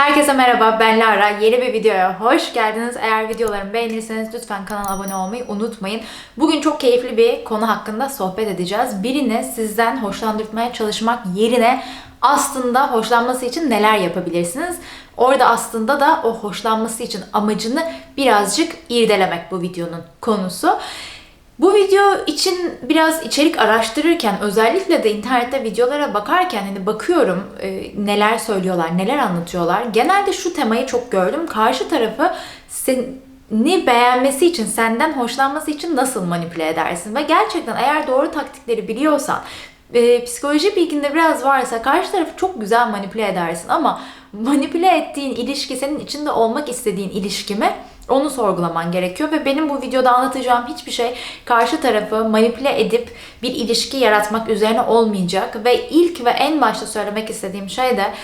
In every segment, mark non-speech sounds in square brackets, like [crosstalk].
Herkese merhaba, ben Lara. Yeni bir videoya hoş geldiniz. Eğer videolarımı beğenirseniz lütfen kanala abone olmayı unutmayın. Bugün çok keyifli bir konu hakkında sohbet edeceğiz. Birini sizden hoşlandırmaya çalışmak yerine aslında hoşlanması için neler yapabilirsiniz? Orada aslında da o hoşlanması için amacını birazcık irdelemek bu videonun konusu. Bu video için biraz içerik araştırırken özellikle de internette videolara bakarken hani bakıyorum e, neler söylüyorlar, neler anlatıyorlar. Genelde şu temayı çok gördüm. Karşı tarafı seni beğenmesi için, senden hoşlanması için nasıl manipüle edersin? Ve gerçekten eğer doğru taktikleri biliyorsan, e, psikoloji bilginde biraz varsa karşı tarafı çok güzel manipüle edersin ama manipüle ettiğin ilişki senin içinde olmak istediğin ilişki mi? Onu sorgulaman gerekiyor ve benim bu videoda anlatacağım hiçbir şey karşı tarafı manipüle edip bir ilişki yaratmak üzerine olmayacak ve ilk ve en başta söylemek istediğim şey de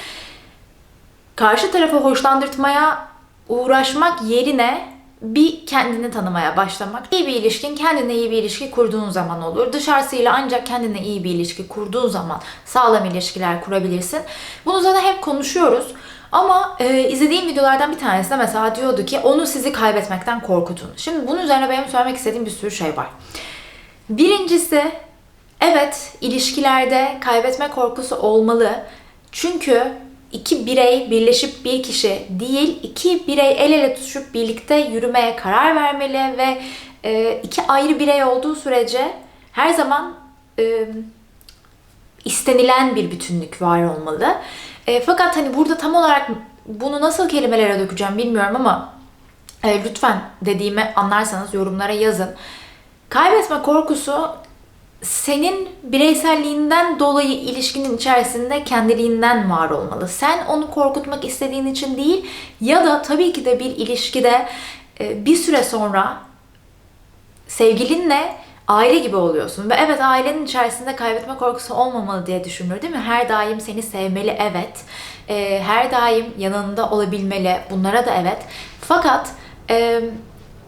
karşı tarafı hoşlandırtmaya uğraşmak yerine bir kendini tanımaya başlamak. İyi bir ilişkin kendine iyi bir ilişki kurduğun zaman olur. Dışarısıyla ancak kendine iyi bir ilişki kurduğun zaman sağlam ilişkiler kurabilirsin. Bunu zaten hep konuşuyoruz. Ama e, izlediğim videolardan bir tanesinde mesela diyordu ki onu sizi kaybetmekten korkutun. Şimdi bunun üzerine benim söylemek istediğim bir sürü şey var. Birincisi evet ilişkilerde kaybetme korkusu olmalı. Çünkü iki birey birleşip bir kişi değil, iki birey el ele tutuşup birlikte yürümeye karar vermeli ve e, iki ayrı birey olduğu sürece her zaman e, istenilen bir bütünlük var olmalı. E, fakat hani burada tam olarak bunu nasıl kelimelere dökeceğim bilmiyorum ama e, lütfen dediğimi anlarsanız yorumlara yazın. Kaybetme korkusu senin bireyselliğinden dolayı ilişkinin içerisinde kendiliğinden var olmalı. Sen onu korkutmak istediğin için değil ya da tabii ki de bir ilişkide e, bir süre sonra sevgilinle aile gibi oluyorsun. Ve evet ailenin içerisinde kaybetme korkusu olmamalı diye düşünülür değil mi? Her daim seni sevmeli evet. E, her daim yanında olabilmeli. Bunlara da evet. Fakat e,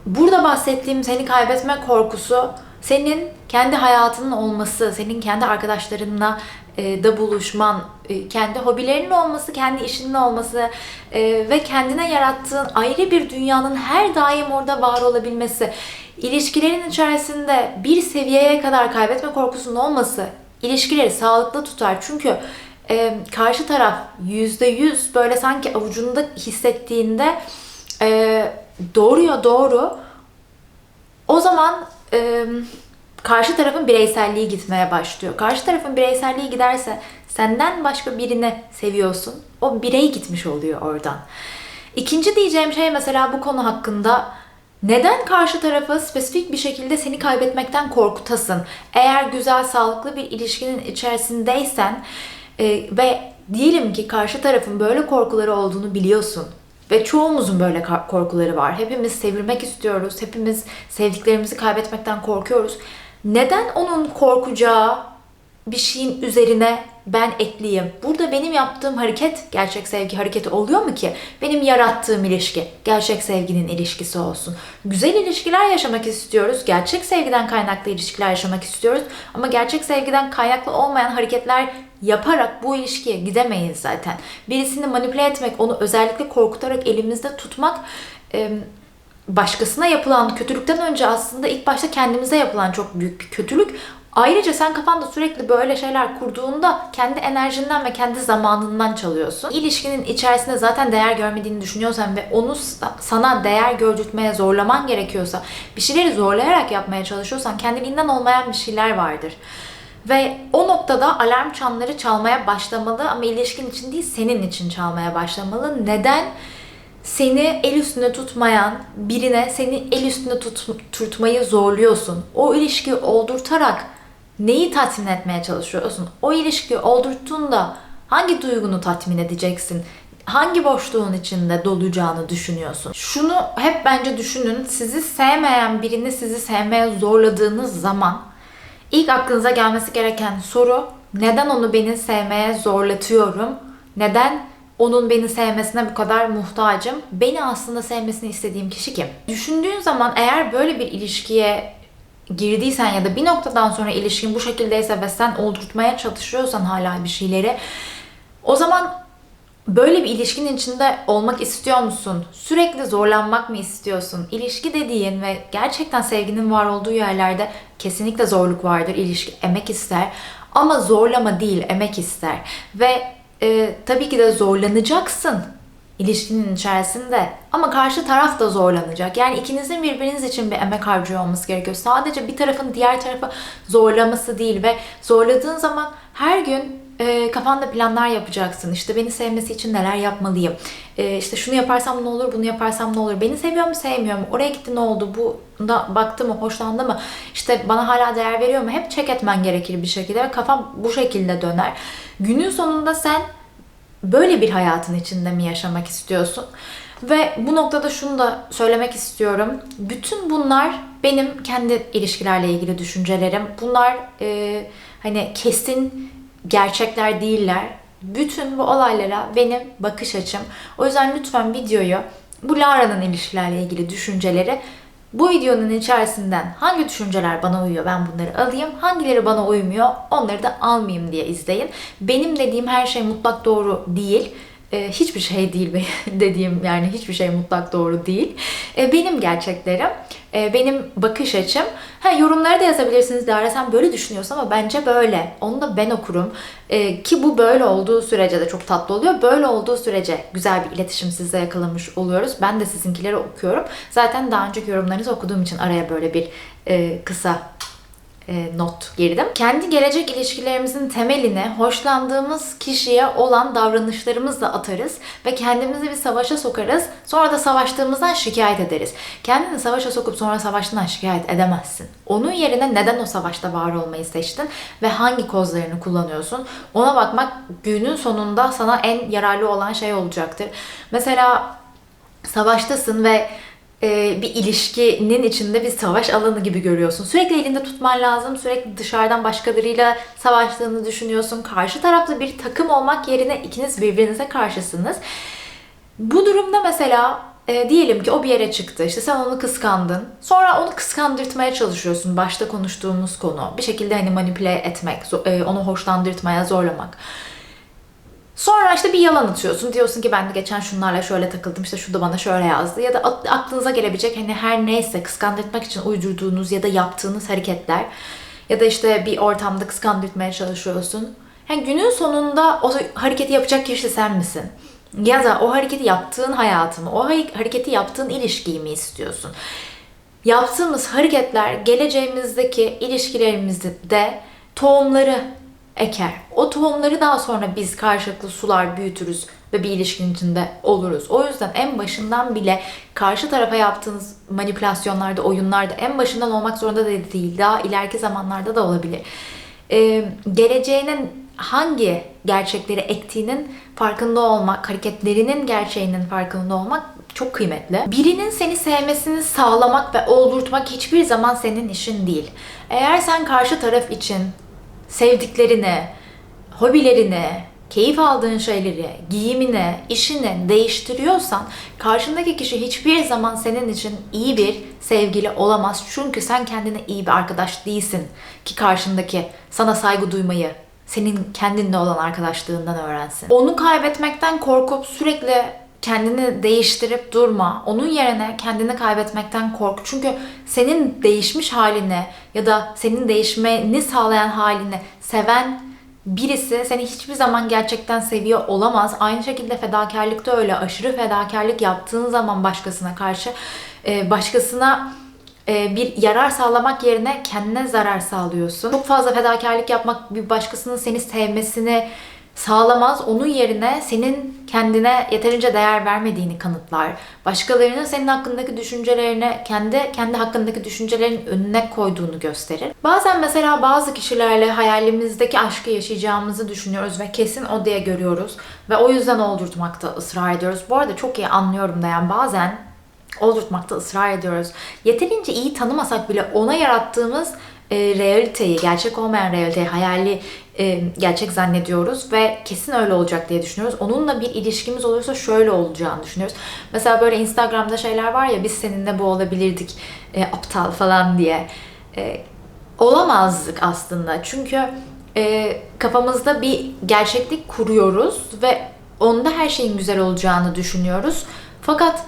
burada bahsettiğim seni kaybetme korkusu senin kendi hayatının olması, senin kendi arkadaşlarınla e, da buluşman, e, kendi hobilerinin olması, kendi işinin olması e, ve kendine yarattığın ayrı bir dünyanın her daim orada var olabilmesi, ilişkilerin içerisinde bir seviyeye kadar kaybetme korkusunun olması ilişkileri sağlıklı tutar. Çünkü karşı taraf yüzde yüz böyle sanki avucunda hissettiğinde doğru ya doğru o zaman karşı tarafın bireyselliği gitmeye başlıyor. Karşı tarafın bireyselliği giderse senden başka birini seviyorsun. O birey gitmiş oluyor oradan. İkinci diyeceğim şey mesela bu konu hakkında neden karşı tarafı spesifik bir şekilde seni kaybetmekten korkutasın? Eğer güzel, sağlıklı bir ilişkinin içerisindeysen e, ve diyelim ki karşı tarafın böyle korkuları olduğunu biliyorsun ve çoğumuzun böyle korkuları var. Hepimiz sevilmek istiyoruz. Hepimiz sevdiklerimizi kaybetmekten korkuyoruz. Neden onun korkacağı bir şeyin üzerine ben ekleyeyim. Burada benim yaptığım hareket gerçek sevgi hareketi oluyor mu ki? Benim yarattığım ilişki gerçek sevginin ilişkisi olsun. Güzel ilişkiler yaşamak istiyoruz. Gerçek sevgiden kaynaklı ilişkiler yaşamak istiyoruz. Ama gerçek sevgiden kaynaklı olmayan hareketler yaparak bu ilişkiye gidemeyiz zaten. Birisini manipüle etmek, onu özellikle korkutarak elimizde tutmak başkasına yapılan kötülükten önce aslında ilk başta kendimize yapılan çok büyük bir kötülük. Ayrıca sen kafanda sürekli böyle şeyler kurduğunda kendi enerjinden ve kendi zamanından çalıyorsun. İlişkinin içerisinde zaten değer görmediğini düşünüyorsan ve onu sana değer gördürtmeye zorlaman gerekiyorsa, bir şeyleri zorlayarak yapmaya çalışıyorsan kendiliğinden olmayan bir şeyler vardır. Ve o noktada alarm çanları çalmaya başlamalı ama ilişkin için değil senin için çalmaya başlamalı. Neden? seni el üstünde tutmayan birine seni el üstünde tut, tutmayı zorluyorsun. O ilişkiyi oldurtarak neyi tatmin etmeye çalışıyorsun? O ilişkiyi oldurttuğunda hangi duygunu tatmin edeceksin? Hangi boşluğun içinde dolacağını düşünüyorsun? Şunu hep bence düşünün. Sizi sevmeyen birini sizi sevmeye zorladığınız zaman ilk aklınıza gelmesi gereken soru neden onu beni sevmeye zorlatıyorum? Neden onun beni sevmesine bu kadar muhtacım. Beni aslında sevmesini istediğim kişi kim? Düşündüğün zaman eğer böyle bir ilişkiye girdiysen ya da bir noktadan sonra ilişkin bu şekildeyse ve sen oldurtmaya çalışıyorsan hala bir şeyleri o zaman Böyle bir ilişkinin içinde olmak istiyor musun? Sürekli zorlanmak mı istiyorsun? İlişki dediğin ve gerçekten sevginin var olduğu yerlerde kesinlikle zorluk vardır. İlişki emek ister. Ama zorlama değil, emek ister. Ve e, tabii ki de zorlanacaksın ilişkinin içerisinde ama karşı taraf da zorlanacak. Yani ikinizin birbiriniz için bir emek harcıyor olması gerekiyor. Sadece bir tarafın diğer tarafı zorlaması değil ve zorladığın zaman her gün e, kafanda planlar yapacaksın. İşte beni sevmesi için neler yapmalıyım? E, işte şunu yaparsam ne olur, bunu yaparsam ne olur? Beni seviyor mu, sevmiyor mu? Oraya gitti ne oldu? Bu da baktı mı, hoşlandı mı? İşte bana hala değer veriyor mu? Hep check etmen gerekir bir şekilde ve kafam bu şekilde döner. Günün sonunda sen böyle bir hayatın içinde mi yaşamak istiyorsun? Ve bu noktada şunu da söylemek istiyorum. Bütün bunlar benim kendi ilişkilerle ilgili düşüncelerim. Bunlar e, hani kesin gerçekler değiller. Bütün bu olaylara benim bakış açım. O yüzden lütfen videoyu bu Lara'nın ilişkilerle ilgili düşünceleri bu videonun içerisinden hangi düşünceler bana uyuyor ben bunları alayım, hangileri bana uymuyor onları da almayayım diye izleyin. Benim dediğim her şey mutlak doğru değil. Ee, hiçbir şey değil [laughs] dediğim yani hiçbir şey mutlak doğru değil. Ee, benim gerçeklerim, e, benim bakış açım. Ha yorumlara da yazabilirsiniz Lara sen böyle düşünüyorsun ama bence böyle. Onu da ben okurum. Ee, ki bu böyle olduğu sürece de çok tatlı oluyor. Böyle olduğu sürece güzel bir iletişim sizle yakalamış oluyoruz. Ben de sizinkileri okuyorum. Zaten daha önceki yorumlarınızı okuduğum için araya böyle bir e, kısa e, not girdim. Kendi gelecek ilişkilerimizin temelini hoşlandığımız kişiye olan davranışlarımızla atarız ve kendimizi bir savaşa sokarız. Sonra da savaştığımızdan şikayet ederiz. Kendini savaşa sokup sonra savaştığından şikayet edemezsin. Onun yerine neden o savaşta var olmayı seçtin ve hangi kozlarını kullanıyorsun? Ona bakmak günün sonunda sana en yararlı olan şey olacaktır. Mesela savaştasın ve e, bir ilişkinin içinde bir savaş alanı gibi görüyorsun. Sürekli elinde tutman lazım. Sürekli dışarıdan başkalarıyla savaştığını düşünüyorsun. Karşı tarafta bir takım olmak yerine ikiniz birbirinize karşısınız. Bu durumda mesela e, diyelim ki o bir yere çıktı. İşte sen onu kıskandın. Sonra onu kıskandırtmaya çalışıyorsun. Başta konuştuğumuz konu. Bir şekilde hani manipüle etmek, e, onu hoşlandırtmaya zorlamak. Sonra işte bir yalan atıyorsun. Diyorsun ki ben de geçen şunlarla şöyle takıldım. işte şu da bana şöyle yazdı. Ya da aklınıza gelebilecek hani her neyse kıskandırtmak için uydurduğunuz ya da yaptığınız hareketler. Ya da işte bir ortamda kıskandırtmaya çalışıyorsun. Yani günün sonunda o hareketi yapacak kişi sen misin? Ya da o hareketi yaptığın hayatımı, o hareketi yaptığın ilişkiyi mi istiyorsun? Yaptığımız hareketler geleceğimizdeki ilişkilerimizde tohumları eker. O tohumları daha sonra biz karşılıklı sular büyütürüz ve bir ilişkinin içinde oluruz. O yüzden en başından bile karşı tarafa yaptığınız manipülasyonlarda, oyunlarda en başından olmak zorunda da değil. Daha ileriki zamanlarda da olabilir. Ee, geleceğinin hangi gerçekleri ektiğinin farkında olmak, hareketlerinin gerçeğinin farkında olmak çok kıymetli. Birinin seni sevmesini sağlamak ve oldurtmak hiçbir zaman senin işin değil. Eğer sen karşı taraf için sevdiklerini, hobilerini, keyif aldığın şeyleri, giyimini, işini değiştiriyorsan karşındaki kişi hiçbir zaman senin için iyi bir sevgili olamaz. Çünkü sen kendine iyi bir arkadaş değilsin ki karşındaki sana saygı duymayı, senin kendinle olan arkadaşlığından öğrensin. Onu kaybetmekten korkup sürekli kendini değiştirip durma. Onun yerine kendini kaybetmekten kork. Çünkü senin değişmiş halini ya da senin değişmeni sağlayan halini seven birisi seni hiçbir zaman gerçekten seviyor olamaz. Aynı şekilde fedakarlık da öyle. Aşırı fedakarlık yaptığın zaman başkasına karşı e, başkasına e, bir yarar sağlamak yerine kendine zarar sağlıyorsun. Çok fazla fedakarlık yapmak bir başkasının seni sevmesini sağlamaz. Onun yerine senin kendine yeterince değer vermediğini kanıtlar. Başkalarının senin hakkındaki düşüncelerine, kendi kendi hakkındaki düşüncelerin önüne koyduğunu gösterir. Bazen mesela bazı kişilerle hayalimizdeki aşkı yaşayacağımızı düşünüyoruz ve kesin o diye görüyoruz ve o yüzden oldurtmakta ısrar ediyoruz. Bu arada çok iyi anlıyorum da yani bazen oldurtmakta ısrar ediyoruz. Yeterince iyi tanımasak bile ona yarattığımız e, realiteyi, gerçek olmayan realiteyi, hayali e, gerçek zannediyoruz ve kesin öyle olacak diye düşünüyoruz. Onunla bir ilişkimiz olursa şöyle olacağını düşünüyoruz. Mesela böyle Instagram'da şeyler var ya biz seninle bu olabilirdik e, aptal falan diye. E, olamazdık aslında. Çünkü e, kafamızda bir gerçeklik kuruyoruz ve onda her şeyin güzel olacağını düşünüyoruz. Fakat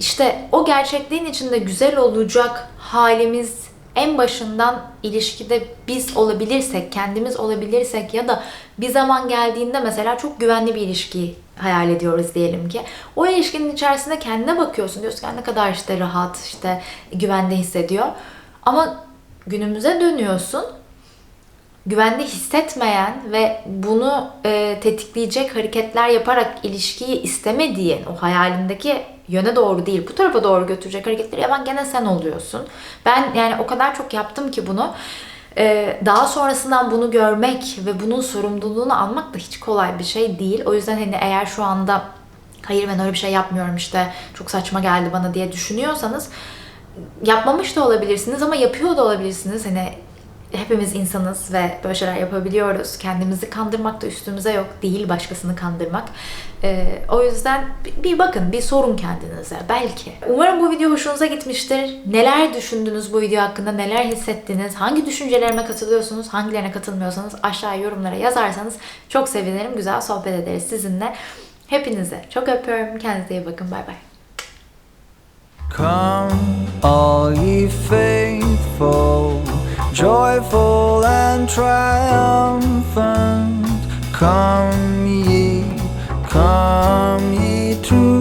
işte o gerçekliğin içinde güzel olacak halimiz en başından ilişkide biz olabilirsek, kendimiz olabilirsek ya da bir zaman geldiğinde mesela çok güvenli bir ilişki hayal ediyoruz diyelim ki. O ilişkinin içerisinde kendine bakıyorsun. Diyorsun ki "Ya ne kadar işte rahat, işte güvende hissediyor. Ama günümüze dönüyorsun güvende hissetmeyen ve bunu e, tetikleyecek hareketler yaparak ilişkiyi istemediğin o hayalindeki yöne doğru değil bu tarafa doğru götürecek hareketleri yapan gene sen oluyorsun. Ben yani o kadar çok yaptım ki bunu. E, daha sonrasından bunu görmek ve bunun sorumluluğunu almak da hiç kolay bir şey değil. O yüzden hani eğer şu anda hayır ben öyle bir şey yapmıyorum işte çok saçma geldi bana diye düşünüyorsanız yapmamış da olabilirsiniz ama yapıyor da olabilirsiniz. Hani hepimiz insanız ve böyle şeyler yapabiliyoruz. Kendimizi kandırmak da üstümüze yok. Değil başkasını kandırmak. Ee, o yüzden bir, bakın, bir sorun kendinize. Belki. Umarım bu video hoşunuza gitmiştir. Neler düşündünüz bu video hakkında? Neler hissettiniz? Hangi düşüncelerime katılıyorsunuz? Hangilerine katılmıyorsanız aşağıya yorumlara yazarsanız çok sevinirim. Güzel sohbet ederiz sizinle. Hepinize çok öpüyorum. Kendinize iyi bakın. Bay bay. Come, all ye faithful, joyful and triumphant. Come ye, come ye to